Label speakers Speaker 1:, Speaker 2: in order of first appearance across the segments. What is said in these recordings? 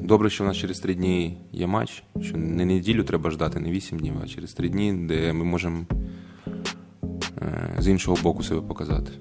Speaker 1: Добре, що в нас через три дні є матч, що не неділю треба ждати, не вісім днів, а через три дні, де ми можемо е, з іншого боку себе показати.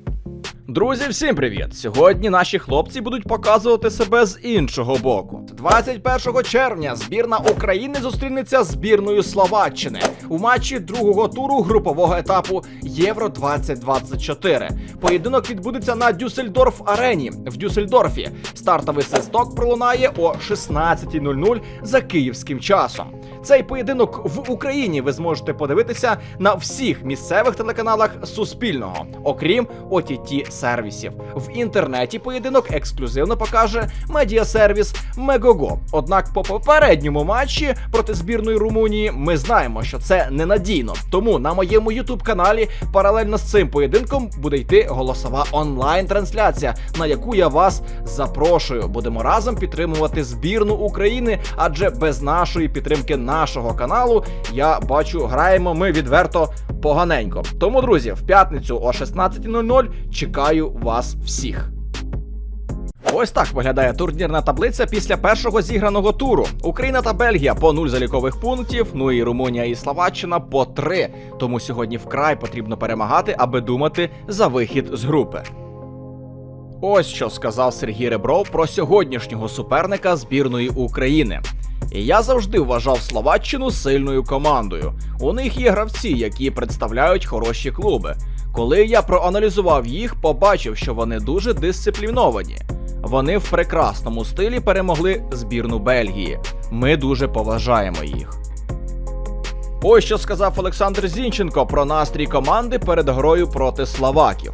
Speaker 2: Друзі, всім привіт! Сьогодні наші хлопці будуть показувати себе з іншого боку. 21 червня збірна України зустрінеться з збірною Словаччини у матчі другого туру групового етапу Євро 2024. Поєдинок відбудеться на Дюссельдорф арені в Дюссельдорфі. Стартовий свисток пролунає о 16.00 за київським часом. Цей поєдинок в Україні ви зможете подивитися на всіх місцевих телеканалах Суспільного, окрім OTT сервісів. В інтернеті поєдинок ексклюзивно покаже медіасервіс Мегого. Однак по попередньому матчі проти збірної Румунії ми знаємо, що це ненадійно. Тому на моєму ютуб каналі паралельно з цим поєдинком буде йти голосова онлайн-трансляція, на яку я вас запрошую. Будемо разом підтримувати збірну України, адже без нашої підтримки нашого каналу я бачу, граємо ми відверто поганенько. Тому, друзі, в п'ятницю о 16.00 чекаю вас всіх. Ось так виглядає турнірна таблиця після першого зіграного туру. Україна та Бельгія по 0 залікових пунктів, ну і Румунія і Словаччина по 3. Тому сьогодні вкрай потрібно перемагати, аби думати за вихід з групи. Ось що сказав Сергій Ребров про сьогоднішнього суперника збірної України. І я завжди вважав Словаччину сильною командою. У них є гравці, які представляють хороші клуби. Коли я проаналізував їх, побачив, що вони дуже дисципліновані. Вони в прекрасному стилі перемогли збірну Бельгії. Ми дуже поважаємо їх. Ось що сказав Олександр Зінченко про настрій команди перед грою проти словаків.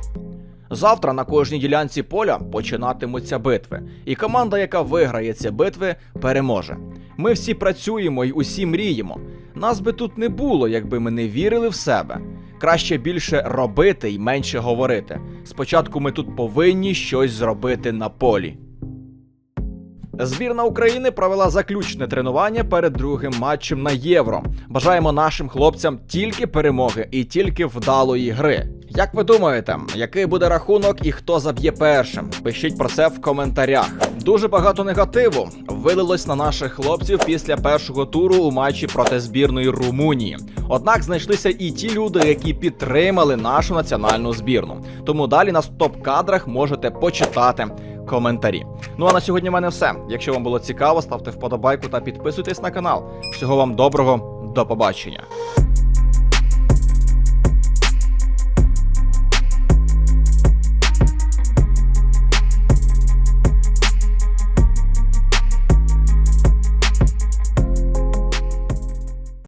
Speaker 2: Завтра на кожній ділянці поля починатимуться битви, і команда, яка виграє ці битви, переможе. Ми всі працюємо й усі мріємо. Нас би тут не було, якби ми не вірили в себе. Краще більше робити й менше говорити. Спочатку ми тут повинні щось зробити на полі. Збірна України провела заключне тренування перед другим матчем на євро. Бажаємо нашим хлопцям тільки перемоги і тільки вдалої гри. Як ви думаєте, який буде рахунок і хто заб'є першим? Пишіть про це в коментарях. Дуже багато негативу вилилось на наших хлопців після першого туру у матчі проти збірної Румунії. Однак знайшлися і ті люди, які підтримали нашу національну збірну. Тому далі на стоп-кадрах можете почитати коментарі. Ну а на сьогодні в мене все. Якщо вам було цікаво, ставте вподобайку та підписуйтесь на канал. Всього вам доброго, до побачення.